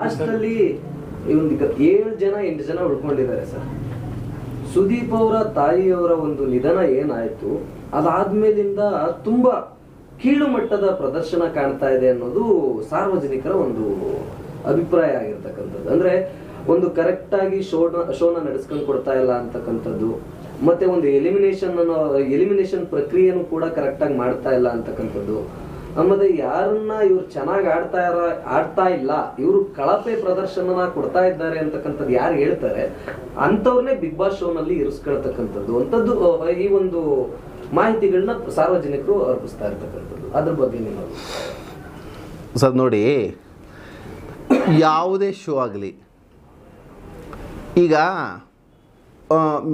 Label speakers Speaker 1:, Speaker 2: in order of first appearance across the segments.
Speaker 1: ಲಾಸ್ಟಲ್ಲಿ ಒಂದು ಏಳು ಜನ, ಎಂಟು ಜನ ಉಳ್ಕೊಂಡಿದ್ದಾರೆ ಸರ್. ಸುದೀಪ್ ಅವರ ತಾಯಿಯವರ ಒಂದು ನಿಧನ ಏನಾಯ್ತು, ಅದಾದ್ಮೇಲಿಂದ ತುಂಬಾ ಕೀಳು ಮಟ್ಟದ ಪ್ರದರ್ಶನ ಕಾಣ್ತಾ ಇದೆ ಅನ್ನೋದು ಸಾರ್ವಜನಿಕರ ಒಂದು ಅಭಿಪ್ರಾಯ ಆಗಿರ್ತಕ್ಕಂಥದ್ದು. ಅಂದ್ರೆ ಒಂದು ಕರೆಕ್ಟ್ ಆಗಿ ಶೋನ ಶೋನ ನಡೆಸ್ಕೊಂಡು ಕೊಡ್ತಾ ಇಲ್ಲ ಅಂತಕ್ಕಂಥದ್ದು, ಮತ್ತೆ ಒಂದು ಎಲಿಮಿನೇಷನ್ ಅನ್ನೋ ಎಲಿಮಿನೇಷನ್ ಪ್ರಕ್ರಿಯೆನೂ ಕೂಡ ಕರೆಕ್ಟ್ ಆಗಿ ಮಾಡ್ತಾ ಇಲ್ಲ ಅಂತಕ್ಕಂಥದ್ದು. ಆಮೇಲೆ ಯಾರನ್ನ ಇವ್ರು ಚೆನ್ನಾಗಿ ಆಡ್ತಾ ಇರ ಆಡ್ತಾ ಇಲ್ಲ ಇವರು ಕಳಪೆ ಪ್ರದರ್ಶನನ ಕೊಡ್ತಾ ಇದ್ದಾರೆ ಅಂತಕ್ಕಂಥದ್ದು ಯಾರು ಹೇಳ್ತಾರೆ ಅಂಥವ್ರನ್ನೇ ಬಿಗ್ ಬಾಸ್ ಶೋನಲ್ಲಿ ಇರಿಸ್ಕೊಳ್ತಕ್ಕಂಥದ್ದು. ಅಂಥದ್ದು ಈ ಒಂದು ಮಾಹಿತಿಗಳನ್ನ ಸಾರ್ವಜನಿಕರು ಅರ್ಪಿಸ್ತಾ ಇರ್ತಕ್ಕಂಥದ್ದು. ಅದ್ರ ಬಗ್ಗೆ ನಿಮ್ಮ
Speaker 2: ಸರ್ ನೋಡಿ ಯಾವುದೇ ಶೋ ಆಗಲಿ ಈಗ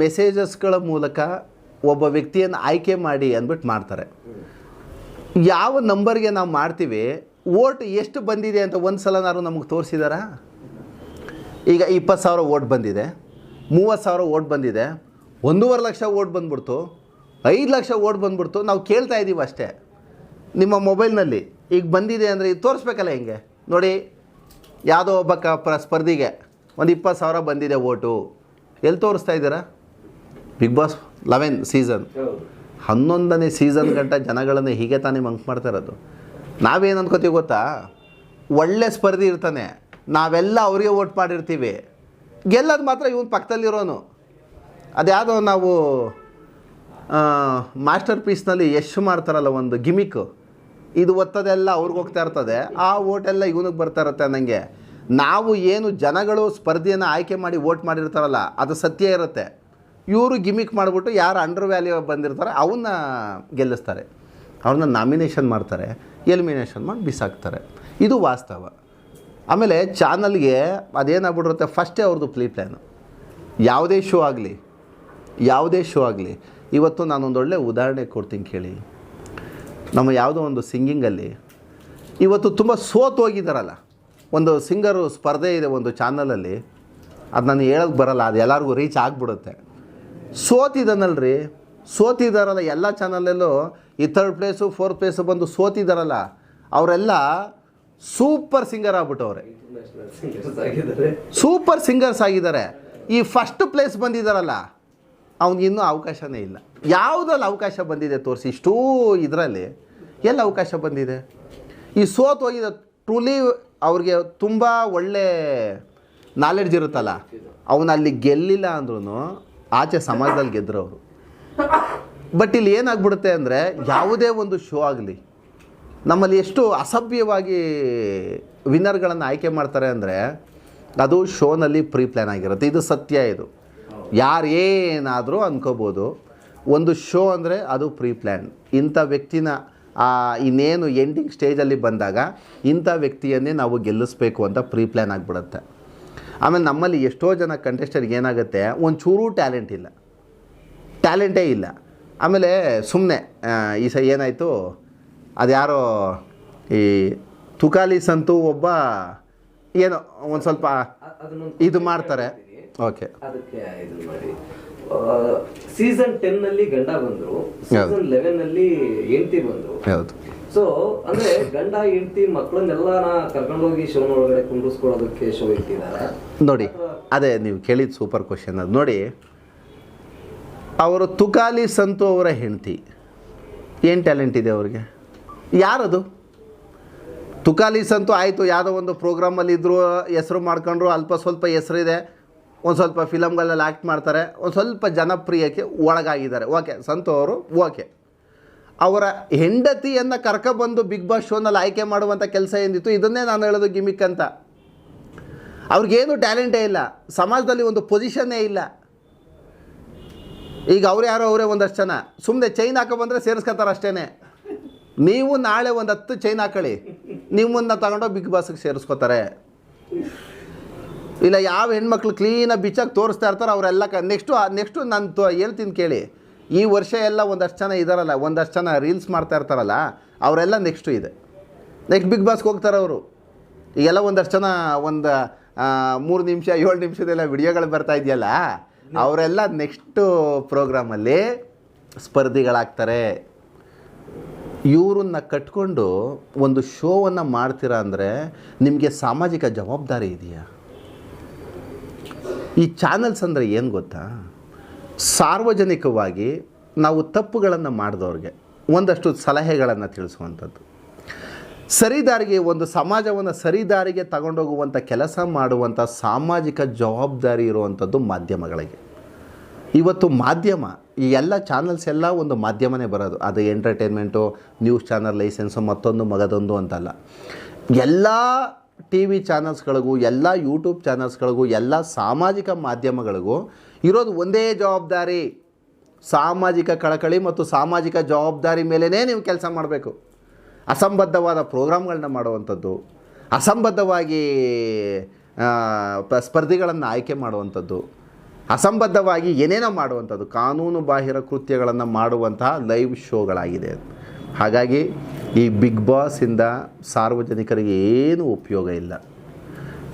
Speaker 2: ಮೆಸೇಜಸ್ಗಳ ಮೂಲಕ ಒಬ್ಬ ವ್ಯಕ್ತಿಯನ್ನು ಆಯ್ಕೆ ಮಾಡಿ ಅಂದ್ಬಿಟ್ಟು ಮಾಡ್ತಾರೆ. ಯಾವ ನಂಬರ್ಗೆ ನಾವು ಮಾಡ್ತೀವಿ ಓಟ್ ಎಷ್ಟು ಬಂದಿದೆ ಅಂತ ಒಂದು ಸಲನಾರು ನಮಗೆ ತೋರಿಸಿದಾರಾ? ಈಗ ಇಪ್ಪತ್ತು ಸಾವಿರ ಓಟ್ ಬಂದಿದೆ, ಮೂವತ್ತು ಸಾವಿರ ಓಟ್ ಬಂದಿದೆ, ಒಂದೂವರೆ ಲಕ್ಷ ಓಟ್ ಬಂದ್ಬಿಡ್ತು, ಐದು ಲಕ್ಷ ಓಟ್ ಬಂದ್ಬಿಡ್ತು, ನಾವು ಕೇಳ್ತಾ ಇದ್ದೀವಿ ಅಷ್ಟೇ. ನಿಮ್ಮ ಮೊಬೈಲ್ನಲ್ಲಿ ಈಗ ಬಂದಿದೆ ಅಂದರೆ ಈಗ ತೋರಿಸ್ಬೇಕಲ್ಲ ಹಿಂಗೆ? ನೋಡಿ, ಯಾವುದೋ ಒಬ್ಬ ಕ ಪ್ರ ಸ್ಪರ್ಧಿಗೆ ಒಂದು ಇಪ್ಪತ್ತು ಸಾವಿರ ಬಂದಿದೆ ಓಟು ಎಲ್ಲಿ ತೋರಿಸ್ತಾ ಇದ್ದೀರಾ? Bigg Boss, eleven season. ಹನ್ನೊಂದನೇ ಸೀಸನ್ ಗಂಟ ಜನಗಳನ್ನು ಹೀಗೆ ತಾನೇ ಮಂಕ್ ಮಾಡ್ತಾ ಇರೋದು. ನಾವೇನು ಅನ್ಕೋತೀವಿ ಗೊತ್ತಾ? ಒಳ್ಳೆ ಸ್ಪರ್ಧಿ ಇರ್ತಾನೆ. ನಾವೆಲ್ಲ ಅವರಿಗೆ ಓಟ್ ಮಾಡಿರ್ತೀವಿ. ಗೆಲ್ಲೋದು ಮಾತ್ರ ಇವನು ಪಕ್ಕದಲ್ಲಿರೋನು. ಅದ್ಯಾವುದೋ ನಾವು ಮಾಸ್ಟರ್ ಪೀಸ್ನಲ್ಲಿ ಯಶ್ ಮಾಡ್ತಾರಲ್ಲ ಒಂದು ಗಿಮಿಕ್ ಇದು ಒತ್ತದೆಲ್ಲ ಅವ್ರಿಗೆ ಹೋಗ್ತಾ ಇರ್ತದೆ. ಆ ಓಟೆಲ್ಲ ಇವನಿಗೆ ಬರ್ತಾ ಇರುತ್ತೆ ನನಗೆ ನಾವು ಏನು ಜನಗಳು ಸ್ಪರ್ಧೆಯನ್ನು ಆಯ್ಕೆ ಮಾಡಿ ಓಟ್ ಮಾಡಿರ್ತಾರಲ್ಲ, ಅದು ಸತ್ಯ ಇರುತ್ತೆ. ಇವರು ಗಿಮಿಕ್ ಮಾಡಿಬಿಟ್ಟು ಯಾರು ಅಂಡರ್ ವ್ಯಾಲ್ಯೂ ಬಂದಿರ್ತಾರೆ ಅವನ್ನ ಗೆಲ್ಲಿಸ್ತಾರೆ. ಅವ್ರನ್ನ ನಾಮಿನೇಷನ್ ಮಾಡ್ತಾರೆ ಎಲಿಮಿನೇಷನ್ ಮಾಡಿ ಬಿಸಾಕ್ತಾರೆ. ಇದು ವಾಸ್ತವ. ಆಮೇಲೆ ಚಾನಲ್ಗೆ ಅದೇನಾಗ್ಬಿಟ್ಟಿರುತ್ತೆ ಫಸ್ಟೇ ಅವ್ರದ್ದು ಪ್ಲೀ ಪ್ಲ್ಯಾನು ಯಾವುದೇ ಶೋ ಆಗಲಿ, ಯಾವುದೇ ಶೋ ಆಗಲಿ, ಇವತ್ತು ನಾನೊಂದು ಒಳ್ಳೆ ಉದಾಹರಣೆ ಕೊಡ್ತೀನಿ ಕೇಳಿ. ನಮ್ಮ ಯಾವುದೋ ಒಂದು ಸಿಂಗಿಂಗಲ್ಲಿ ಇವತ್ತು ತುಂಬ ಸೋತು ಹೋಗಿದ್ದಾರಲ್ಲ ಒಂದು ಸಿಂಗರು ಸ್ಪರ್ಧೆ ಇದೆ ಒಂದು ಚಾನಲಲ್ಲಿ ಅದು ನಾನು ಹೇಳೋಕ್ಕೆ ಬರಲ್ಲ, ಅದು ಎಲ್ಲರಿಗೂ ರೀಚ್ ಆಗಿಬಿಡುತ್ತೆ. ಸೋತಿದ್ದಾನಲ್ರಿ ಸೋತಿದಾರಲ್ಲ ಎಲ್ಲ ಚಾನಲಲ್ಲೂ ಈ ಥರ್ಡ್ ಪ್ಲೇಸು ಫೋರ್ತ್ ಪ್ಲೇಸು ಬಂದು ಸೋತಿದ್ದಾರಲ್ಲ ಅವರೆಲ್ಲ ಸೂಪರ್ ಸಿಂಗರ್ ಆಗ್ಬಿಟ್ಟವ್ರೆ. ಸೂಪರ್ ಸಿಂಗರ್ಸ್ ಆಗಿದ್ದಾರೆ. ಈ ಫಸ್ಟ್ ಪ್ಲೇಸ್ ಬಂದಿದ್ದಾರಲ್ಲ ಅವ್ನಿಗೆ ಇನ್ನೂ ಅವಕಾಶನೇ ಇಲ್ಲ. ಯಾವುದ್ರಲ್ಲಿ ಅವಕಾಶ ಬಂದಿದೆ ತೋರಿಸಿ, ಇಷ್ಟೂ ಇದರಲ್ಲಿ ಎಲ್ಲ ಅವಕಾಶ ಬಂದಿದೆ? ಈ ಸೋತು ಹೋಗಿದ ಟ್ರೂಲಿ ಅವ್ರಿಗೆ ತುಂಬ ಒಳ್ಳೆ ನಾಲೆಡ್ಜ್ ಇರುತ್ತಲ್ಲ ಅವನಲ್ಲಿ ಗೆಲ್ಲಿಲ್ಲ ಅಂದ್ರೂ ಆಚೆ ಸಮಾಜದಲ್ಲಿ ಗೆದ್ದರು ಅವರು ಬಟ್ ಇಲ್ಲಿ ಏನಾಗ್ಬಿಡುತ್ತೆ ಅಂದರೆ ಯಾವುದೇ ಒಂದು ಶೋ ಆಗಲಿ, ನಮ್ಮಲ್ಲಿ ಎಷ್ಟು ಅಸಭ್ಯವಾಗಿ ವಿನ್ನರ್ಗಳನ್ನು ಆಯ್ಕೆ ಮಾಡ್ತಾರೆ ಅಂದರೆ ಅದು ಶೋನಲ್ಲಿ ಪ್ರೀ ಪ್ಲ್ಯಾನ್ ಆಗಿರುತ್ತೆ. ಇದು ಸತ್ಯ ಇದು. ಯಾರು ಏನಾದರೂ ಅನ್ಕೋಬೋದು. ಒಂದು ಶೋ ಅಂದರೆ ಅದು ಪ್ರೀ ಪ್ಲ್ಯಾನ್ ಇಂಥ ವ್ಯಕ್ತಿನ ಇನ್ನೇನು ಎಂಡಿಂಗ್ ಸ್ಟೇಜಲ್ಲಿ ಬಂದಾಗ ಇಂಥ ವ್ಯಕ್ತಿಯನ್ನೇ ನಾವು ಗೆಲ್ಲಿಸ್ಬೇಕು ಅಂತ ಪ್ರೀ ಪ್ಲ್ಯಾನ್ ಆಗಿಬಿಡುತ್ತೆ. ಆಮೇಲೆ ನಮ್ಮಲ್ಲಿ ಎಷ್ಟೋ ಜನ ಕಂಟೆಸ್ಟರ್ಗೆ ಏನಾಗುತ್ತೆ ಒಂಚೂರೂ ಟ್ಯಾಲೆಂಟ್ ಇಲ್ಲ. ಟ್ಯಾಲೆಂಟೇ ಇಲ್ಲ. ಆಮೇಲೆ ಸುಮ್ಮನೆ ಈ ಸ ಏನಾಯಿತು ಅದ್ಯಾರೋ ಈ ತುಕಾಲಿಸ್ ಅಂತೂ ಒಬ್ಬ ಏನೋ ಒಂದು ಸ್ವಲ್ಪ ಇದು ಮಾಡ್ತಾರೆ. ಓಕೆ
Speaker 1: ಸೀಸನ್ ಟೆನ್ನಲ್ಲಿ ಗಂಡ ಬಂದ್ರು ಸೀಸನ್ ಲೆವೆನ್ ಅಲ್ಲಿ ಹೆಂಡತಿ ಬಂದ್ರು.
Speaker 2: ಹೌದು.
Speaker 1: ಸೊ ಅಂದ್ರೆ ಗಂಡ, ಹೆಂಡತಿ ಮಕ್ಕಳನ್ನೆಲ್ಲ ಕರ್ಕೊಂಡೋಗಿ ಶೋನ ಒಳಗಡೆ ಕುಂಡಿಸ್ಕೊಳ್ಳೋದಕ್ಕೆ ಶೋ ಇಟ್ಟಿದ್ದಾರೆ
Speaker 2: ನೋಡಿ, ಅದೇ ನೀವು ಕೇಳಿದ ಸೂಪರ್ ಕ್ವಶನ್ ಅದು. ನೋಡಿ, ಅವರು ತುಕಾಲಿ ಸಂತು ಅವರ ಹೆಂಡತಿ. ಏನು ಟ್ಯಾಲೆಂಟ್ ಇದೆ ಅವ್ರಿಗೆ? ಯಾರದು? ತುಕಾಲಿ ಸಂತು ಆಯಿತು, ಯಾವುದೋ ಒಂದು ಪ್ರೋಗ್ರಾಮಲ್ಲಿ ಇದ್ದರು ಹೆಸರು ಮಾಡ್ಕೊಂಡ್ರು, ಅಲ್ಪ ಸ್ವಲ್ಪ ಹೆಸರಿದೆ, ಒಂದು ಸ್ವಲ್ಪ ಫಿಲಮ್ಗಳಲ್ಲಿ ಆ್ಯಕ್ಟ್ ಮಾಡ್ತಾರೆ, ಒಂದು ಸ್ವಲ್ಪ ಜನಪ್ರಿಯಕ್ಕೆ ಒಳಗಾಗಿದ್ದಾರೆ. ಓಕೆ ಸಂತು ಅವರು ಓಕೆ ಅವರ ಹೆಂಡತಿಯನ್ನು ಕರ್ಕೊಬಂದು ಬಿಗ್ ಬಾಸ್ ಶೋನಲ್ಲಿ ಆಯ್ಕೆ ಮಾಡುವಂಥ ಕೆಲಸ ಏನಿತ್ತು, ಇದನ್ನೇ ನಾನು ಹೇಳೋದು ಗಿಮಿಕ್ ಅಂತ. ಅವ್ರಿಗೇನು ಟ್ಯಾಲೆಂಟೇ ಇಲ್ಲ, ಸಮಾಜದಲ್ಲಿ ಒಂದು ಪೊಸಿಷನ್ನೇ ಇಲ್ಲ. ಈಗ ಅವ್ರು ಯಾರೋ ಅವರೇ ಒಂದಷ್ಟು ಜನ. ಸುಮ್ಮನೆ ಚೈನ್ ಹಾಕೋ ಬಂದರೆ ಸೇರಿಸ್ಕೊತಾರೆ ಅಷ್ಟೇ ನೀವು ನಾಳೆ ಒಂದು ಹತ್ತು ಚೈನ್ ಹಾಕೊಳ್ಳಿ. ನಿಮ್ಮನ್ನ ತಗೊಂಡೋಗಿ ಬಿಗ್ ಬಾಸ್ಗೆ ಸೇರಿಸ್ಕೋತಾರೆ. ಇಲ್ಲ, ಯಾವ ಹೆಣ್ಮಕ್ಳು ಕ್ಲೀನಾಗಿ ಬಿಚ್ಚಾಗಿ ತೋರಿಸ್ತಾ ಇರ್ತಾರೋ ಅವರೆಲ್ಲ ನೆಕ್ಸ್ಟು ನೆಕ್ಸ್ಟು ನಾನು ಹೇಳ್ತೀನಿ ಕೇಳಿ. ಈ ವರ್ಷ ಎಲ್ಲ ಒಂದಷ್ಟು ಜನ ಇದ್ದಾರಲ್ಲ ಒಂದಷ್ಟು ಜನ ರೀಲ್ಸ್ ಮಾಡ್ತಾ ಇರ್ತಾರಲ್ಲ, ಅವರೆಲ್ಲ ನೆಕ್ಸ್ಟು ಇದೆ. ನೆಕ್ಸ್ಟ್ ಬಿಗ್ ಬಾಸ್ಗೆ ಹೋಗ್ತಾರೆ ಅವರು. ಈಗೆಲ್ಲ ಒಂದಷ್ಟು ಜನ ಒಂದು ಮೂರು ನಿಮಿಷ, ಏಳು ನಿಮಿಷದೆಲ್ಲ ವಿಡಿಯೋಗಳು ಬರ್ತಾ ಇದೆಯಲ್ಲ, ಅವರೆಲ್ಲ ನೆಕ್ಸ್ಟು ಪ್ರೋಗ್ರಾಮಲ್ಲಿ ಸ್ಪರ್ಧಿಗಳಾಗ್ತಾರೆ. ಇವ್ರನ್ನ ಕಟ್ಕೊಂಡು ಒಂದು ಶೋವನ್ನು ಮಾಡ್ತೀರಾ ಅಂದರೆ ನಿಮಗೆ ಸಾಮಾಜಿಕ ಜವಾಬ್ದಾರಿ ಇದೆಯಾ? ಈ ಚಾನಲ್ಸ್ ಅಂದರೆ ಏನು ಗೊತ್ತಾ? ಸಾರ್ವಜನಿಕವಾಗಿ ನಾವು ತಪ್ಪುಗಳನ್ನು ಮಾಡಿದವ್ರಿಗೆ ಒಂದಷ್ಟು ಸಲಹೆಗಳನ್ನು ತಿಳಿಸುವಂಥದ್ದು. ಸರಿದಾರಿಗೆ ಒಂದು ಸಮಾಜವನ್ನು ಸರಿದಾರಿಗೆ ತಗೊಂಡೋಗುವಂಥ ಕೆಲಸ ಮಾಡುವಂಥ ಸಾಮಾಜಿಕ ಜವಾಬ್ದಾರಿ ಇರುವಂಥದ್ದು ಮಾಧ್ಯಮಗಳಿಗೆ. ಇವತ್ತು ಮಾಧ್ಯಮ, ಈ ಎಲ್ಲ ಚಾನಲ್ಸ್ ಎಲ್ಲ ಒಂದು ಮಾಧ್ಯಮನೇ ಬರೋದು. ಅದು ಎಂಟರ್ಟೈನ್ಮೆಂಟು, ನ್ಯೂಸ್ ಚಾನಲ್ ಲೈಸೆನ್ಸು, ಮತ್ತೊಂದು ಮಗದೊಂದು ಅಂತಲ್ಲ. ಎಲ್ಲ ಟಿ ವಿ ಚಾನಲ್ಸ್ಗಳಿಗೂ, ಎಲ್ಲ ಯೂಟ್ಯೂಬ್ ಚಾನಲ್ಸ್ಗಳಿಗೂ, ಎಲ್ಲ ಸಾಮಾಜಿಕ ಮಾಧ್ಯಮಗಳಿಗೂ ಇರೋದು ಒಂದೇ ಜವಾಬ್ದಾರಿ. ಸಾಮಾಜಿಕ ಕಳಕಳಿ ಮತ್ತು ಸಾಮಾಜಿಕ ಜವಾಬ್ದಾರಿ ಮೇಲೇ ನೀವು ಕೆಲಸ ಮಾಡಬೇಕು. ಅಸಂಬದ್ಧವಾದ ಪ್ರೋಗ್ರಾಮ್ಗಳನ್ನ ಮಾಡುವಂಥದ್ದು. ಅಸಂಬದ್ಧವಾಗಿ ಸ್ಪರ್ಧಿಗಳನ್ನು ಆಯ್ಕೆ ಮಾಡುವಂಥದ್ದು. ಅಸಂಬದ್ಧವಾಗಿ ಏನೇನೋ ಮಾಡುವಂಥದ್ದು. ಕಾನೂನು ಬಾಹಿರ ಕೃತ್ಯಗಳನ್ನು ಮಾಡುವಂತಹ ಲೈವ್ ಶೋಗಳಾಗಿದೆ. ಹಾಗಾಗಿ ಈ ಬಿಗ್ ಬಾಸಿಂದ ಸಾರ್ವಜನಿಕರಿಗೆ ಏನೂ ಉಪಯೋಗ ಇಲ್ಲ.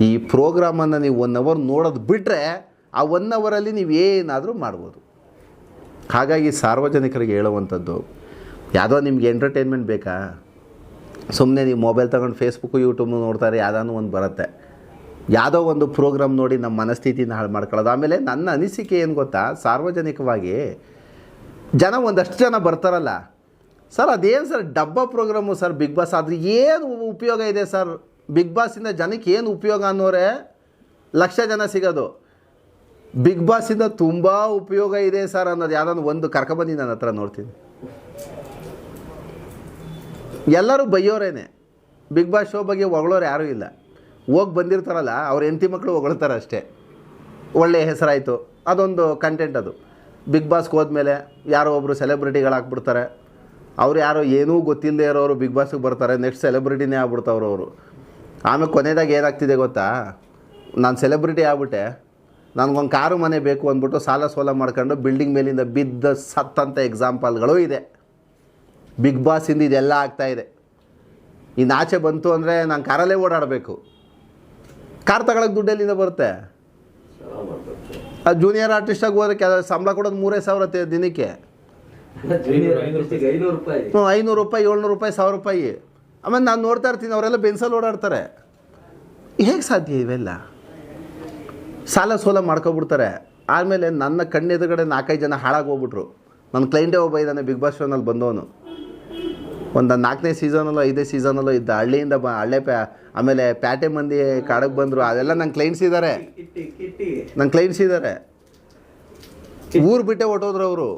Speaker 2: ಈ ಪ್ರೋಗ್ರಾಮನ್ನು ನೀವು ಒನ್ ಅವರ್ ನೋಡೋದು ಬಿಟ್ಟರೆ ಆ ಒನ್ ಅವರಲ್ಲಿ ನೀವು ಏನಾದರೂ ಮಾಡ್ಬೋದು. ಹಾಗಾಗಿ ಸಾರ್ವಜನಿಕರಿಗೆ ಹೇಳುವಂಥದ್ದು, ಯಾವುದೋ ನಿಮ್ಗೆ ಎಂಟರ್ಟೈನ್ಮೆಂಟ್ ಬೇಕಾ? ಸುಮ್ಮನೆ ನೀವು ಮೊಬೈಲ್ ತಗೊಂಡು ಫೇಸ್ಬುಕ್ಕು ಯೂಟ್ಯೂಬ್ ನೋಡ್ತಾರೆ, ಯಾವುದಾನು ಒಂದು ಬರುತ್ತೆ. ಯಾವುದೋ ಒಂದು ಪ್ರೋಗ್ರಾಮ್ ನೋಡಿ ನಮ್ಮ ಮನಸ್ಥಿತಿನ ಹಾಳು ಮಾಡ್ಕೊಳ್ಳೋದು. ಆಮೇಲೆ ನನ್ನ ಅನಿಸಿಕೆ ಏನು ಗೊತ್ತಾ? ಸಾರ್ವಜನಿಕವಾಗಿ ಜನ ಒಂದಷ್ಟು ಜನ ಬರ್ತಾರಲ್ಲ. ಸರ್, ಅದೇನು ಸರ್? ಡಬ್ಬ ಪ್ರೋಗ್ರಾಮು ಸರ್ ಬಿಗ್ ಬಾಸ್ ಆದರೆ ಏನು ಉಪಯೋಗ ಇದೆ ಸರ್? ಬಿಗ್ ಬಾಸಿಂದ ಜನಕ್ಕೆ ಏನು ಉಪಯೋಗ ಅನ್ನೋರೆ ಲಕ್ಷ ಜನ ಸಿಗೋದು. ಬಿಗ್ ಬಾಸಿಂದ ತುಂಬ ಉಪಯೋಗ ಇದೆ ಸರ್ ಅನ್ನೋದು ಯಾವುದೋ ಒಂದು ಕರ್ಕೊಬಂದು ನನ್ನ ಹತ್ರ ನೋಡ್ತೀನಿ. ಎಲ್ಲರೂ ಬೈಯೋರೇನೆ. ಬಿಗ್ ಬಾಸ್ ಶೋ ಬಗ್ಗೆ ಹೊಗಳೋರು ಯಾರೂ ಇಲ್ಲ. ಹೋಗಿ ಬಂದಿರ್ತಾರಲ್ಲ, ಅವ್ರ ಹೆಂಡತಿ ಮಕ್ಕಳು ಹೊಗಳ್ತಾರೆ ಅಷ್ಟೇ. ಒಳ್ಳೆಯ ಹೆಸರಾಯಿತು. ಅದೊಂದು ಕಂಟೆಂಟ್ ಅದು. ಬಿಗ್ ಬಾಸ್ಗೆ ಹೋದ್ಮೇಲೆ ಯಾರೋ ಒಬ್ಬರು ಸೆಲೆಬ್ರಿಟಿಗಳಾಗ್ಬಿಡ್ತಾರೆ ಅವ್ರು ಯಾರೋ ಏನೂ ಗೊತ್ತಿಲ್ಲದೆ ಇರೋರು ಬಿಗ್ ಬಾಸ್ಗೆ ಬರ್ತಾರೆ. ನೆಕ್ಸ್ಟ್ ಸೆಲೆಬ್ರಿಟಿನೇ ಆಗ್ಬಿಡ್ತಾವ್ರು ಅವರು. ಆಮೇಲೆ ಕೊನೆಯದಾಗ ಏನಾಗ್ತಿದೆ ಗೊತ್ತಾ? ನಾನು ಸೆಲೆಬ್ರಿಟಿ ಆಗ್ಬಿಟ್ಟೆ. ನನಗೊಂದು ಕಾರು ಮನೆ ಬೇಕು ಅಂದ್ಬಿಟ್ಟು ಸಾಲ ಸೋಲ ಮಾಡ್ಕೊಂಡು ಬಿಲ್ಡಿಂಗ್ ಮೇಲಿಂದ ಬಿದ್ದ ಸತ್ತಂಥ ಎಕ್ಸಾಂಪಲ್ಗಳು ಇದೆ. ಬಿಗ್ ಬಾಸಿಂದ ಇದೆಲ್ಲ ಆಗ್ತಾ ಇದೆ. ಇನ್ನು ಆಚೆ ಬಂತು ಅಂದರೆ ನಾನು ಕಾರಲ್ಲೇ ಓಡಾಡಬೇಕು. ಕಾರ್ ತಗೊಳಕ್ಕೆ ದುಡ್ಡೆಲ್ಲಿಂದ ಬರುತ್ತೆ? ಆ ಜೂನಿಯರ್ ಆರ್ಟಿಸ್ಟಾಗಿ ಹೋದ್ರೆ ಸಂಬಳ ಕೊಡೋದು ಮೂರೇ ಸಾವಿರ ದಿನಕ್ಕೆ. ಹ್ಞೂ ಐನೂರು ರೂಪಾಯಿ, ಏಳ್ನೂರು ರೂಪಾಯಿ, ಸಾವಿರ ರೂಪಾಯಿ. ಆಮೇಲೆ ನಾನು ನೋಡ್ತಾ ಇರ್ತೀನಿ, ಅವರೆಲ್ಲ ಬೆನ್ಸಲ್ಲಿ ಓಡಾಡ್ತಾರೆ. ಹೇಗೆ ಸಾಧ್ಯ ಇವೆಲ್ಲ? ಸಾಲ ಸೋಲ ಮಾಡ್ಕೊಬಿಡ್ತಾರೆ. ಆಮೇಲೆ ನನ್ನ ಕಣ್ಣೆದುರುಗಡೆ ನಾಲ್ಕೈದು ಜನ ಹಾಳಾಗಿ ಹೋಗ್ಬಿಟ್ರು ನನ್ನ ಕ್ಲೈಂಟೇ ಒಬ್ಬ ಇದ್ದಾನೆ ಬಿಗ್ ಬಾಸ್ ಶೋನಲ್ಲಿ ಬಂದವನು. ಒಂದು ನಾಲ್ಕನೇ ಸೀಸನಲ್ಲೋ ಐದೇ ಸೀಸನಲ್ಲೋ ಇದ್ದ ಹಳ್ಳಿಯಿಂದ ಬ ಹಳ್ಳೆ ಪ್ಯಾ ಆಮೇಲೆ ಪ್ಯಾಟೆ ಮಂದಿ ಕಾಡಕ್ಕೆ ಬಂದರು. ಅದೆಲ್ಲ ನನ್ನ ಕ್ಲೈಂಟ್ಸ್ ಇದ್ದಾರೆ ನನ್ನ ಕ್ಲೈಂಟ್ಸ್ ಇದ್ದಾರೆ ಊರು ಬಿಟ್ಟೆ ಹೊಟ್ಟೋದ್ರು ಅವರು.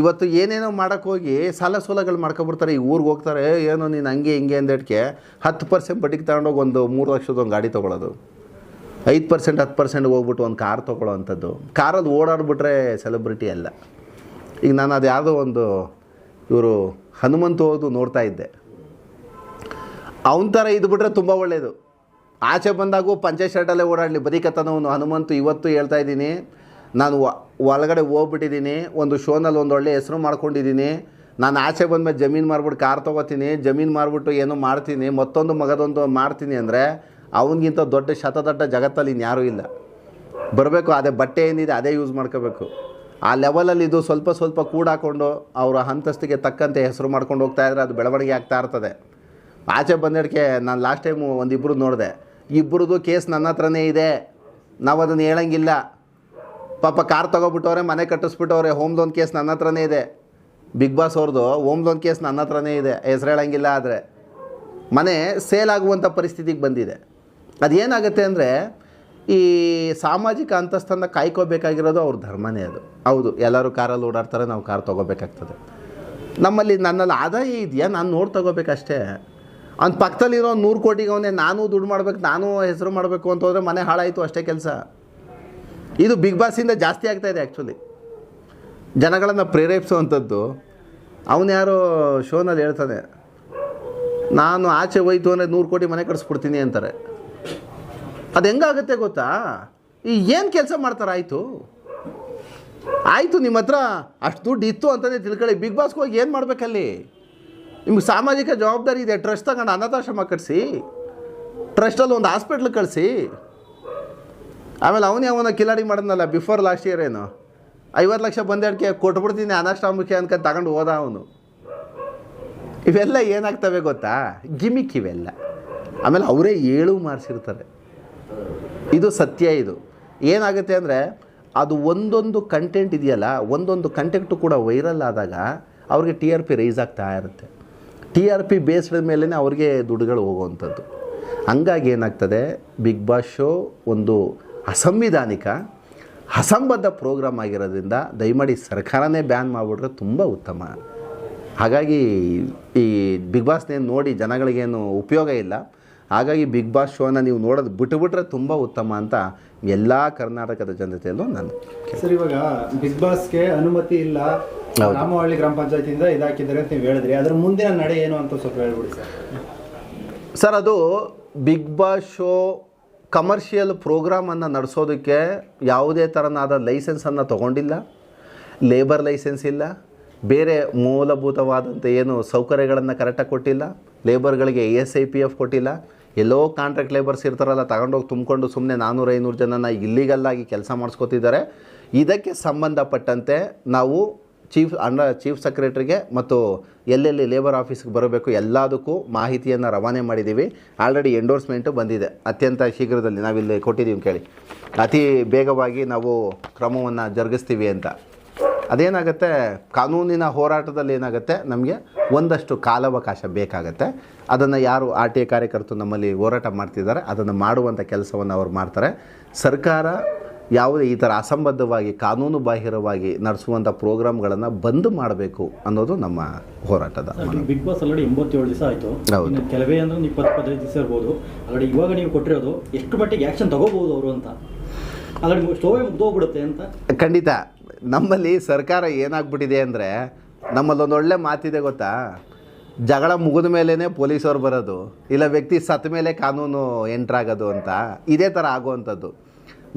Speaker 2: ಇವತ್ತು ಏನೇನೋ ಮಾಡೋಕ್ಕೋಗಿ ಸಾಲ ಸೋಲಗಳು ಮಾಡ್ಕೊಬಿಡ್ತಾರೆ. ಈ ಊರಿಗೆ ಹೋಗ್ತಾರೆ ಏನೋ ನೀನು ಹಂಗೆ ಹಿಂಗೆ ಅಂದೇಟ್ಕೆ ಹತ್ತು ಪರ್ಸೆಂಟ್ ಬಡ್ಡಿಗೆ ತಗೊಂಡೋಗಿ ಒಂದು ಮೂರು ಲಕ್ಷದ ಒಂದು ಗಾಡಿ ತೊಗೊಳೋದು. ಐದು ಪರ್ಸೆಂಟ್ ಹತ್ತು ಪರ್ಸೆಂಟ್ ಹೋಗ್ಬಿಟ್ಟು ಒಂದು ಕಾರ್ ತೊಗೊಳ್ಳೋ ಅಂಥದ್ದು. ಕಾರಲ್ಲಿ ಓಡಾಡ್ಬಿಟ್ರೆ ಸೆಲೆಬ್ರಿಟಿ ಅಲ್ಲ. ಈಗ ನಾನು ಅದು ಯಾವುದೋ ಒಂದು ಇವರು ಹನುಮಂತು ಹೋದು ನೋಡ್ತಾ ಇದ್ದೆ. ಅವನ ಥರ ಇದು ಬಿಟ್ರೆ ತುಂಬ ಒಳ್ಳೆಯದು ಆಚೆ ಬಂದಾಗೂ ಪಂಚೆ ಶರ್ಟಲ್ಲೇ ಓಡಾಡಲಿ. ಒಂದು ಹನುಮಂತು ಇವತ್ತು ಹೇಳ್ತಾ ಇದ್ದೀನಿ. ನಾನು ಒಳಗಡೆ ಹೋಗ್ಬಿಟ್ಟಿದ್ದೀನಿ. ಒಂದು ಶೋನಲ್ಲಿ ಒಂದು ಒಳ್ಳೆ ಹೆಸರು ಮಾಡ್ಕೊಂಡಿದ್ದೀನಿ. ನಾನು ಆಚೆ ಬಂದ ಮೇಲೆ ಜಮೀನು ಮಾರ್ಬಿಟ್ಟು ಕಾರ್ ತೊಗೋತೀನಿ. ಜಮೀನು ಮಾರ್ಬಿಟ್ಟು ಏನೋ ಮಾಡ್ತೀನಿ. ಮತ್ತೊಂದು ಮಗದೊಂದು ಮಾಡ್ತೀನಿ ಅಂದರೆ ಅವನಿಗಿಂತ ದೊಡ್ಡ ಶತದೊಡ್ಡ ಜಗತ್ತಲ್ಲಿ ಇನ್ಯಾರೂ ಇಲ್ಲ. ಬರಬೇಕು, ಅದೇ ಬಟ್ಟೆ ಏನಿದೆ ಅದೇ ಯೂಸ್ ಮಾಡ್ಕೋಬೇಕು. ಆ ಲೆವೆಲಲ್ಲಿ ಇದು ಸ್ವಲ್ಪ ಸ್ವಲ್ಪ ಕೂಡಾಕೊಂಡು ಅವರ ಅಂತಸ್ತಿಗೆ ತಕ್ಕಂತೆ ಹೆಸರು ಮಾಡ್ಕೊಂಡು ಹೋಗ್ತಾ ಇದ್ರೆ ಅದು ಬೆಳವಣಿಗೆ ಆಗ್ತಾ ಇರ್ತದೆ. ಆಚೆ ಬಂದಿದ್ದಕ್ಕೆ ನಾನು ಲಾಸ್ಟ್ ಟೈಮು ಒಂದಿಬ್ಬರು ನೋಡಿದೆ ಇಬ್ಬರದು ಕೇಸ್ ನನ್ನ ಹತ್ರನೇ ಇದೆ, ನಾವು ಅದನ್ನು ಹೇಳಂಗಿಲ್ಲ. ಪಾಪ ಕಾರ್ ತೊಗೊಬಿಟ್ಟವ್ರೆ, ಮನೆ ಕಟ್ಟಿಸ್ಬಿಟ್ಟವ್ರೆ ಹೋಮ್ ಲೋನ್ ಕೇಸ್ ನನ್ನ ಹತ್ರನೇ ಇದೆ. ಬಿಗ್ ಬಾಸ್ ಅವ್ರದ್ದು ಹೋಮ್ ಲೋನ್ ಕೇಸ್ ನನ್ನ ಹತ್ರನೇ ಇದೆ, ಹೆಸರು ಹೇಳಂಗಿಲ್ಲ ಆದರೆ. ಮನೆ ಸೇಲ್ ಆಗುವಂಥ ಪರಿಸ್ಥಿತಿಗೆ ಬಂದಿದೆ. ಅದೇನಾಗುತ್ತೆ ಅಂದರೆ ಈ ಸಾಮಾಜಿಕ ಅಂತಸ್ತನ್ನು ಕಾಯ್ಕೋಬೇಕಾಗಿರೋದು ಅವ್ರ ಧರ್ಮನೇ ಅದು. ಹೌದು, ಎಲ್ಲರೂ ಕಾರಲ್ಲಿ ಓಡಾಡ್ತಾರೆ, ನಾವು ಕಾರ್ ತೊಗೋಬೇಕಾಗ್ತದೆ. ನಮ್ಮಲ್ಲಿ ನನ್ನಲ್ಲಿ ಆದಾಯ ಇದೆಯಾ? ನಾನು ನೋಡಿ ತೊಗೋಬೇಕಷ್ಟೇ. ಅವ್ನ ಪಕ್ಕದಲ್ಲಿರೋ ನೂರು ಕೋಟಿಗೆ ಅವನೇ ನಾನು ದುಡ್ಡು ಮಾಡಬೇಕು, ನಾನು ಹೆಸರು ಮಾಡಬೇಕು ಅಂತ ಹೋದರೆ ಮನೆ ಹಾಳಾಯಿತು ಅಷ್ಟೇ ಕೆಲಸ. ಇದು ಬಿಗ್ ಬಾಸಿಂದ ಜಾಸ್ತಿ ಆಗ್ತಾಯಿದೆ ಆ್ಯಕ್ಚುಲಿ ಜನಗಳನ್ನು ಪ್ರೇರೇಪಿಸುವಂಥದ್ದು ಅವನು ಯಾರೋ ಶೋನಲ್ಲಿ ಹೇಳ್ತಾನೆ, ನಾನು ಆಚೆ ಹೋಯ್ತು ಅಂದರೆ ನೂರು ಕೋಟಿ ಮನೆ ಕಟ್ಸ್ಬಿಡ್ತೀನಿ ಅಂತಾರೆ. ಅದು ಹೆಂಗಾಗುತ್ತೆ ಗೊತ್ತಾ? ಈ ಏನು ಕೆಲಸ ಮಾಡ್ತಾರೆ ಆಯಿತು? ಆಯಿತು ನಿಮ್ಮ ಹತ್ರ ಅಷ್ಟು ದುಡ್ಡು ಇತ್ತು ಅಂತಲೇ ತಿಳ್ಕೊಳ್ಳಿ. ಬಿಗ್ ಬಾಸ್ಗೆ ಹೋಗಿ ಏನು ಮಾಡಬೇಕಲ್ಲಿ? ನಿಮ್ಗೆ ಸಾಮಾಜಿಕ ಜವಾಬ್ದಾರಿ ಇದೆ ಟ್ರಸ್ಟ್ ತಗೊಂಡು ಅನಾಥಾಶ್ರಮ ಕಟ್ಟಿಸಿ ಟ್ರಸ್ಟಲ್ಲಿ ಒಂದು ಹಾಸ್ಪಿಟ್ಲ್ ಕಳಿಸಿ. ಆಮೇಲೆ ಅವನೇ ಅವನ ಕಿಲಾಡಿ ಮಾಡಿದ್ನಲ್ಲ ಬಿಫೋರ್ ಲಾಸ್ಟ್ ಇಯರ್ ಏನು? ಐವತ್ತು ಲಕ್ಷ ಬಂದೆಡ್ಕೆ ಕೊಟ್ಬಿಡ್ತೀನಿ ಅನಾಷ್ಟಾಮುಖಿ ಅನ್ಕೊಂಡು ತಗೊಂಡು ಹೋದ ಅವನು. ಇವೆಲ್ಲ ಏನಾಗ್ತವೆ ಗೊತ್ತಾ? ಗಿಮಿಕ್ ಇವೆಲ್ಲ. ಆಮೇಲೆ ಅವರೇ ಏಳು ಮಾಡಿಸಿರ್ತಾರೆ ಇದು ಸತ್ಯ ಇದು. ಏನಾಗುತ್ತೆ ಅಂದರೆ ಅದು ಒಂದೊಂದು ಕಂಟೆಂಟ್ ಇದೆಯಲ್ಲ, ಒಂದೊಂದು ಕಂಟೆಂಟು ಕೂಡ ವೈರಲ್ ಆದಾಗ ಅವ್ರಿಗೆ ಟಿ ಆರ್ ಪಿ ರೈಸ್ ಆಗ್ತಾ ಇರುತ್ತೆ. ಟಿ ಆರ್ ಪಿ ಬೇಸ್ಡ್ ಮೇಲೇ ಅವ್ರಿಗೆ ದುಡ್ಡುಗಳು ಹೋಗುವಂಥದ್ದು. ಹಂಗಾಗಿ ಏನಾಗ್ತದೆ ಬಿಗ್ ಬಾಸ್ ಶೋ ಒಂದು ಅಸಂವಿಧಾನಿಕ, ಅಸಂಬದ್ಧ ಪ್ರೋಗ್ರಾಮ್ ಆಗಿರೋದ್ರಿಂದ ದಯಮಾಡಿ ಸರ್ಕಾರನೇ ಬ್ಯಾನ್ ಮಾಡಿಬಿಟ್ರೆ ತುಂಬ ಉತ್ತಮ. ಹಾಗಾಗಿ ಈ ಬಿಗ್ ಬಾಸ್ನೇನು ನೋಡಿ ಜನಗಳಿಗೇನು ಉಪಯೋಗ ಇಲ್ಲ. ಹಾಗಾಗಿ ಬಿಗ್ ಬಾಸ್ ಶೋನ ನೀವು ನೋಡೋದು ಬಿಟ್ಟುಬಿಟ್ರೆ ತುಂಬ ಉತ್ತಮ ಅಂತ ಎಲ್ಲ ಕರ್ನಾಟಕದ ಜನತೆಯಲ್ಲೂ ನಾನು
Speaker 3: ಸರ್ ಇವಾಗ ಬಿಗ್ ಬಾಸ್ಗೆ ಅನುಮತಿ ಇಲ್ಲ. ರಾಮವಳ್ಳಿ ಗ್ರಾಮ ಪಂಚಾಯತಿಯಿಂದ ಇದಾಕಿದ್ದಾರೆ ಅಂತ ನೀವು ಹೇಳಿದ್ರಿ. ಅದ್ರ ಮುಂದಿನ ನಡೆ ಏನು ಅಂತ ಸ್ವಲ್ಪ ಹೇಳ್ಬಿಡಿ ಸರ್.
Speaker 2: ಸರ್ ಅದು ಬಿಗ್ ಬಾಸ್ ಶೋ ಕಮರ್ಷಿಯಲ್ ಪ್ರೋಗ್ರಾಮನ್ನು ನಡೆಸೋದಕ್ಕೆ ಯಾವುದೇ ಥರನಾದ ಲೈಸೆನ್ಸನ್ನು ತೊಗೊಂಡಿಲ್ಲ. ಲೇಬರ್ ಲೈಸೆನ್ಸ್ ಇಲ್ಲ. ಬೇರೆ ಮೂಲಭೂತವಾದಂಥ ಏನು ಸೌಕರ್ಯಗಳನ್ನು ಕರೆಕ್ಟಾಗಿ ಕೊಟ್ಟಿಲ್ಲ. ಲೇಬರ್ಗಳಿಗೆ E S I P F ಕೊಟ್ಟಿಲ್ಲ. ಎಲ್ಲೋ ಕಾಂಟ್ರಾಕ್ಟ್ ಲೇಬರ್ಸ್ ಇರ್ತಾರಲ್ಲ, ತಗೊಂಡೋಗಿ ತುಂಬಿಕೊಂಡು ಸುಮ್ಮನೆ ನಾನ್ನೂರು ಐನೂರು ಜನನ ಇಲ್ಲಿಗಲ್ಲಾಗಿ ಕೆಲಸ ಮಾಡಿಸ್ಕೊತಿದ್ದಾರೆ. ಇದಕ್ಕೆ ಸಂಬಂಧಪಟ್ಟಂತೆ ನಾವು ಚೀಫ್ ಅಂಡರ್ ಚೀಫ್ ಸೆಕ್ರೆಟ್ರಿಗೆ ಮತ್ತು ಎಲ್ಲೆಲ್ಲಿ ಲೇಬರ್ ಆಫೀಸ್ಗೆ ಬರಬೇಕು ಎಲ್ಲದಕ್ಕೂ ಮಾಹಿತಿಯನ್ನು ರವಾನೆ ಮಾಡಿದ್ದೀವಿ. ಆಲ್ರೆಡಿ ಎಂಡೋರ್ಸ್ಮೆಂಟು ಬಂದಿದೆ. ಅತ್ಯಂತ ಶೀಘ್ರದಲ್ಲಿ ನಾವಿಲ್ಲಿ ಕೊಟ್ಟಿದ್ದೀವಿ ಕೇಳಿ ಅತಿ ಬೇಗವಾಗಿ ನಾವು ಕ್ರಮವನ್ನು ಜರುಗಿಸ್ತೀವಿ ಅಂತ. ಅದೇನಾಗುತ್ತೆ? ಕಾನೂನಿನ ಹೋರಾಟದಲ್ಲಿ ಏನಾಗುತ್ತೆ? ನಮಗೆ ಒಂದಷ್ಟು ಕಾಲಾವಕಾಶ ಬೇಕಾಗತ್ತೆ. ಅದನ್ನು ಯಾರು ಆರ್ ಟಿ ಐ ಕಾರ್ಯಕರ್ತರು ನಮ್ಮಲ್ಲಿ ಹೋರಾಟ ಮಾಡ್ತಿದ್ದಾರೆ ಅದನ್ನು ಮಾಡುವಂಥ ಕೆಲಸವನ್ನು ಅವರು ಮಾಡ್ತಾರೆ. ಸರ್ಕಾರ ಯಾವುದೇ ಈ ಥರ ಅಸಂಬದ್ಧವಾಗಿ ಕಾನೂನು ಬಾಹಿರವಾಗಿ ನಡೆಸುವಂಥ ಪ್ರೋಗ್ರಾಮ್ಗಳನ್ನು ಬಂದ್ ಮಾಡಬೇಕು ಅನ್ನೋದು ನಮ್ಮ ಹೋರಾಟದ.
Speaker 4: ಬಿಗ್ ಬಾಸ್ ಆಲ್ರೆಡಿ ಎಂಬತ್ತೇಳು ದಿವಸ ಆಯಿತು.
Speaker 2: ಹೌದು.
Speaker 4: ಕೆಲವೇ ಅಂದ್ರೆ ಇಪ್ಪತ್ತು ಇಪ್ಪತ್ತೈದು ದಿವಸ ಇರ್ಬೋದು. ಆಲ್ರೆಡಿ ಇವಾಗ ನೀವು ಕೊಟ್ಟಿರೋದು ಎಷ್ಟು ಮಟ್ಟಿಗೆ ಆ್ಯಕ್ಷನ್ ತಗೋಬೋದು ಅವರು ಅಂತ. ಆಲ್ರೆಡಿ ಸ್ಟೋವೇ ಮುಗ್ದೋಗ್ಬಿಡುತ್ತೆ ಅಂತ.
Speaker 2: ಖಂಡಿತ. ನಮ್ಮಲ್ಲಿ ಸರ್ಕಾರ ಏನಾಗ್ಬಿಟ್ಟಿದೆ ಅಂದರೆ ನಮ್ಮಲ್ಲೊಂದು ಒಳ್ಳೆ ಮಾತಿದೆ ಗೊತ್ತಾ? ಜಗಳ ಮುಗಿದ ಮೇಲೇ ಪೊಲೀಸವ್ರು ಬರೋದು, ಇಲ್ಲ ವ್ಯಕ್ತಿ ಸತ್ತ ಮೇಲೆ ಕಾನೂನು ಎಂಟ್ರಾಗೋದು ಅಂತ ಇದೇ ಥರ ಆಗುವಂಥದ್ದು.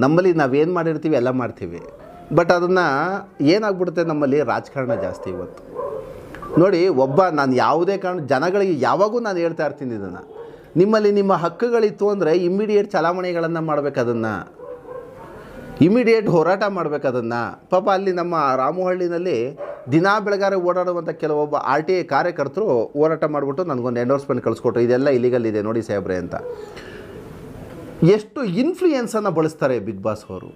Speaker 2: ನಮ್ಮಲ್ಲಿ ನಾವೇನು ಮಾಡಿರ್ತೀವಿ ಎಲ್ಲ ಮಾಡ್ತೀವಿ. ಬಟ್ ಅದನ್ನು ಏನಾಗ್ಬಿಡುತ್ತೆ ನಮ್ಮಲ್ಲಿ? ರಾಜಕಾರಣ ಜಾಸ್ತಿ ಇವತ್ತು. ನೋಡಿ, ಒಬ್ಬ ನಾನು ಯಾವುದೇ ಕಾರಣ, ಜನಗಳಿಗೆ ಯಾವಾಗೂ ನಾನು ಹೇಳ್ತಾ ಇರ್ತೀನಿ ಇದನ್ನು. ನಿಮ್ಮಲ್ಲಿ ನಿಮ್ಮ ಹಕ್ಕುಗಳಿತ್ತು ಅಂದರೆ ಇಮ್ಮಿಡಿಯೇಟ್ ಚಲಾವಣೆಗಳನ್ನು ಮಾಡಬೇಕು ಅದನ್ನು. ಇಮಿಡಿಯೇಟ್ ಹೋರಾಟ ಮಾಡಬೇಕು ಅದನ್ನು. ಪಾಪ ಅಲ್ಲಿ ನಮ್ಮ ರಾಮಹಳ್ಳಿನಲ್ಲಿ ದಿನಾ ಬೆಳಗಾರೆ ಓಡಾಡುವಂಥ ಕೆಲವೊಬ್ಬ ಆರ್ ಟಿ ಐ ಕಾರ್ಯಕರ್ತರು ಹೋರಾಟ ಮಾಡಿಬಿಟ್ಟು ನನಗೊಂದು ಎಂಡೋರ್ಸ್ಮೆಂಟ್ ಕಳಿಸ್ಕೊಟ್ರು. ಇದೆಲ್ಲ ಇಲಿಗಲ್ ಇದೆ ನೋಡಿ ಸಾಹೇಬ್ರೆ ಅಂತ. ಎಷ್ಟು ಇನ್ಫ್ಲೂಯೆನ್ಸನ್ನು ಬಳಸ್ತಾರೆ ಬಿಗ್ ಬಾಸ್ ಅವರು.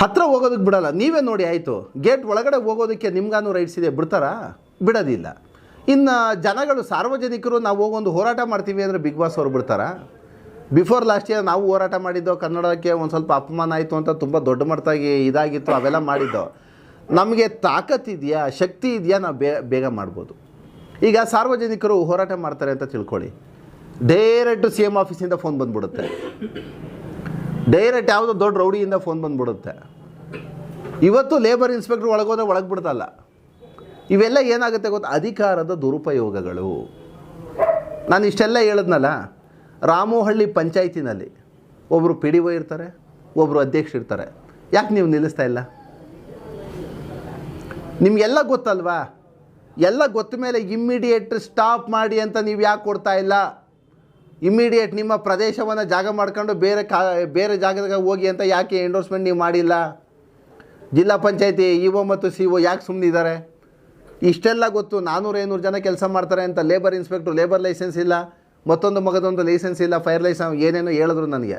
Speaker 2: ಹತ್ರ ಹೋಗೋದಕ್ಕೆ ಬಿಡಲ್ಲ. ನೀವೇ ನೋಡಿ ಆಯಿತು. ಗೇಟ್ ಒಳಗಡೆ ಹೋಗೋದಕ್ಕೆ ನಿಮ್ಗಾನು ರೈಟ್ಸ್ ಇದೆ. ಬಿಡ್ತಾರಾ? ಬಿಡೋದಿಲ್ಲ. ಇನ್ನು ಜನಗಳು ಸಾರ್ವಜನಿಕರು ನಾವು ಹೋಗೊಂದು ಹೋರಾಟ ಮಾಡ್ತೀವಿ ಅಂದರೆ ಬಿಗ್ ಬಾಸ್ ಅವರು ಬಿಡ್ತಾರಾ? ಬಿಫೋರ್ ಲಾಸ್ಟ್ ಇಯರ್ ನಾವು ಹೋರಾಟ ಮಾಡಿದ್ದೋ ಕನ್ನಡಕ್ಕೆ ಒಂದು ಸ್ವಲ್ಪ ಅಪಮಾನ ಆಯಿತು ಅಂತ ತುಂಬ ದೊಡ್ಡ ಮಟ್ಟದಾಗಿ ಇದಾಗಿತ್ತು, ಅವೆಲ್ಲ ಮಾಡಿದ್ದೋ. ನಮಗೆ ತಾಕತ್ತಿದೆಯಾ ಶಕ್ತಿ ಇದೆಯಾ ನಾವು ಬೇ, ಬೇಗ ಮಾಡ್ಬೋದು. ಈಗ ಸಾರ್ವಜನಿಕರು ಹೋರಾಟ ಮಾಡ್ತಾರೆ ಅಂತ ತಿಳ್ಕೊಳ್ಳಿ. ಡೈರೆಕ್ಟ್ ಸಿ ಎಂ ಆಫೀಸಿಂದ ಫೋನ್ ಬಂದ್ಬಿಡುತ್ತೆ. ಡೈರೆಕ್ಟ್ ಯಾವುದೋ ದೊಡ್ಡ ರೌಡಿಯಿಂದ ಫೋನ್ ಬಂದ್ಬಿಡುತ್ತೆ. ಇವತ್ತು ಲೇಬರ್ ಇನ್ಸ್ಪೆಕ್ಟರ್ ಒಳಗೋದ್ರೆ ಒಳಗೆ ಬಿಡ್ತಲ್ಲ ಇವೆಲ್ಲ ಏನಾಗುತ್ತೆ ಗೊತ್ತಾ? ಅಧಿಕಾರದ ದುರುಪಯೋಗಗಳು. ನಾನು ಇಷ್ಟೆಲ್ಲ ಹೇಳಿದ್ನಲ್ಲ? ರಾಮೋಹಳ್ಳಿ ಪಂಚಾಯತಿನಲ್ಲಿ ಒಬ್ಬರು ಪಿ ಡಿ ಒ ಇರ್ತಾರೆ ಒಬ್ಬರು ಅಧ್ಯಕ್ಷ ಇರ್ತಾರೆ. ಯಾಕೆ ನೀವು ನಿಲ್ಲಿಸ್ತಾ ಇಲ್ಲ? ನಿಮಗೆಲ್ಲ ಗೊತ್ತಲ್ವಾ? ಎಲ್ಲ ಗೊತ್ತ ಮೇಲೆ ಇಮ್ಮಿಡಿಯೇಟ್ ಸ್ಟಾಪ್ ಮಾಡಿ ಅಂತ ನೀವು ಯಾಕೆ ಕೊಡ್ತಾ ಇಲ್ಲ? ಇಮ್ಮಿಡಿಯೇಟ್ ನಿಮ್ಮ ಪ್ರದೇಶವನ್ನು ಜಾಗ ಮಾಡ್ಕೊಂಡು ಬೇರೆ ಕಾ, ಬೇರೆ ಜಾಗದಾಗ ಹೋಗಿ ಅಂತ ಯಾಕೆ ಎಂಡೋರ್ಸ್ಮೆಂಟ್ ನೀವು ಮಾಡಿಲ್ಲ? ಜಿಲ್ಲಾ ಪಂಚಾಯತಿ ಇ ಒ ಮತ್ತು ಸಿ ಒ ಯಾಕೆ ಸುಮ್ಮನಿದ್ದಾರೆ ಇಷ್ಟೆಲ್ಲ ಗೊತ್ತು ನಾನ್ನೂರು ಐನೂರು ಜನ ಕೆಲಸ ಮಾಡ್ತಾರೆ ಅಂತ ಲೇಬರ್ ಇನ್ಸ್ಪೆಕ್ಟ್ರು ಲೇಬರ್ ಲೈಸೆನ್ಸ್ ಇಲ್ಲ. ಮತ್ತೊಂದು ಮಗದೊಂದು ಲೈಸೆನ್ಸ್ ಇಲ್ಲ ಫೈರ್ ಲೈಸೆನ್ಸ್ ಏನೇನೋ ಹೇಳಿದ್ರು ನನಗೆ.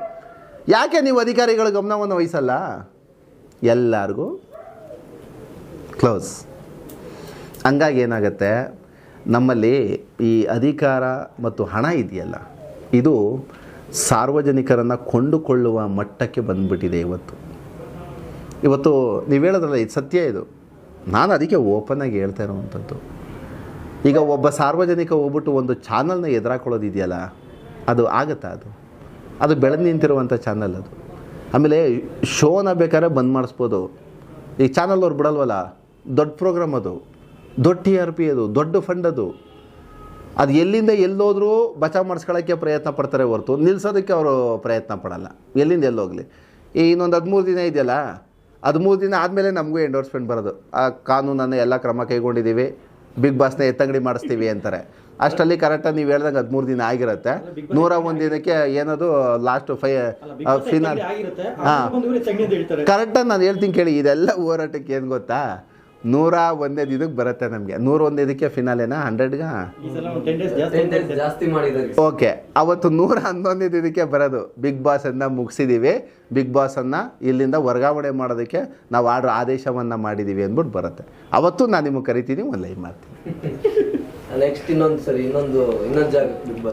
Speaker 2: ಯಾಕೆ ನೀವು ಅಧಿಕಾರಿಗಳ ಗಮನವನ್ನು ವಹಿಸಲ್ಲ? ಎಲ್ಲರಿಗೂ ಕ್ಲೋಸ್ ಹಂಗಾಗಿ ಏನಾಗುತ್ತೆ? ನಮ್ಮಲ್ಲಿ ಈ ಅಧಿಕಾರ ಮತ್ತು ಹಣ ಇದೆಯಲ್ಲ, ಇದು ಸಾರ್ವಜನಿಕರನ್ನು ಕೊಂಡುಕೊಳ್ಳುವ ಮಟ್ಟಕ್ಕೆ ಬಂದ್ಬಿಟ್ಟಿದೆ ಇವತ್ತು. ಇವತ್ತು ನೀವು ಹೇಳಿದ್ರಲ್ಲ, ಇದು ಸತ್ಯ ಇದು. ನಾನು ಅದಕ್ಕೆ ಓಪನ್ ಆಗಿ ಹೇಳ್ತಾ ಇರೋವಂಥದ್ದು. ಈಗ ಒಬ್ಬ ಸಾರ್ವಜನಿಕ ಹೋಗ್ಬಿಟ್ಟು ಒಂದು ಚಾನಲ್ನ ಎದುರಾಕೊಳ್ಳೋದಿದೆಯಲ್ಲ, ಅದು ಆಗುತ್ತಾ ಅದು? ಅದು ಬೆಳೆದು ನಿಂತಿರುವಂಥ ಚಾನಲ್ ಅದು. ಆಮೇಲೆ ಶೋನ ಬೇಕಾದ್ರೆ ಬಂದ್ ಮಾಡಿಸ್ಬೋದು. ಈ ಚಾನಲ್ ಅವ್ರು ಬಿಡಲ್ವಲ್ಲ? ದೊಡ್ಡ ಪ್ರೋಗ್ರಾಮ್ ಅದು. ದೊಡ್ಡ ಟಿ ಆರ್ ಪಿ ಅದು, ದೊಡ್ಡ ಫಂಡ್ ಅದು. ಅದು ಎಲ್ಲಿಂದ ಎಲ್ಲೋದ್ರೂ ಬಚಾವ್ ಮಾಡಿಸ್ಕೊಳ್ಳೋಕ್ಕೆ ಪ್ರಯತ್ನ ಪಡ್ತಾರೆ ಹೊರತು ನಿಲ್ಲಿಸೋದಕ್ಕೆ ಅವರು ಪ್ರಯತ್ನ ಪಡಲ್ಲ. ಎಲ್ಲಿಂದ ಎಲ್ಲೋಗಲಿ? ಈ ಇನ್ನೊಂದು ಹದಿಮೂರು ದಿನ ಇದೆಯಲ್ಲ, ಹದಿಮೂರು ದಿನ ಆದಮೇಲೆ ನಮಗೂ ಎಂಡೋರ್ಸ್ಮೆಂಟ್ ಬರೋದು. ಆ ಕಾನೂನನ್ನು ಎಲ್ಲ ಕ್ರಮ ಕೈಗೊಂಡಿದ್ದೀವಿ. ಬಿಗ್ ಬಾಸ್ನ ಎತ್ತಂಗಡಿ ಮಾಡಿಸ್ತೀವಿ ಅಂತಾರೆ. ಅಷ್ಟರಲ್ಲಿ ಕರೆಕ್ಟಾಗಿ ನೀವು ಹೇಳ್ದಂಗೆ ಹದಿಮೂರು ದಿನ ಆಗಿರುತ್ತೆ. ನೂರ ಒಂದು ದಿನಕ್ಕೆ ಏನದು ಲಾಸ್ಟ್ ಫೈ ಫಿನಾಲ್ ಹಾ. ಕರೆಕ್ಟಾಗಿ ನಾನು ಹೇಳ್ತೀನಿ ಕೇಳಿ ಇದೆಲ್ಲ ಹೋರಾಟಕ್ಕೆ ಏನು ಗೊತ್ತಾ? ನೂರ ಒಂದೇ ದಿನಕ್ಕೆ ಬರುತ್ತೆ ನಮಗೆ. ನೂರ ಒಂದೇ ಇದಕ್ಕೆ ಫಿನಾಲೆನಾ ಹಂಡ್ರೆಡ್ಗೆ
Speaker 4: ಈ ಸಲ ಒಂದು ಟೆನ್ ಡೇಸ್ ಜಾಸ್ತಿ
Speaker 1: ಟೆನ್ ಡೇಸ್ ಜಾಸ್ತಿ ಮಾಡಿದ್ದಾರೆ.
Speaker 2: ಓಕೆ ಅವತ್ತು ನೂರ ಹನ್ನೊಂದು ದಿನಕ್ಕೆ ಬರೋದು. ಬಿಗ್ ಬಾಸ್ ಅನ್ನ ಮುಗಿಸಿದೀವಿ. ಬಿಗ್ ಬಾಸನ್ನು ಇಲ್ಲಿಂದ ವರ್ಗಾವಣೆ ಮಾಡೋದಕ್ಕೆ ನಾವು ಆರ್ಡ್ರ್ ಆದೇಶವನ್ನು ಮಾಡಿದ್ದೀವಿ ಅಂದ್ಬಿಟ್ಟು ಬರುತ್ತೆ. ಅವತ್ತು ನಾನು ನಿಮಗೆ ಕರಿತೀನಿ ಒಂದು ಲೈವ್ ಮಾಡ್ತೀನಿ.
Speaker 1: ನೆಕ್ಸ್ಟ್ ಇನ್ನೊಂದು ಸರಿ ಇನ್ನೊಂದು ಇನ್ನೊಂದು ಜಾಗ ಬಿಗ್ ಬಾಸ್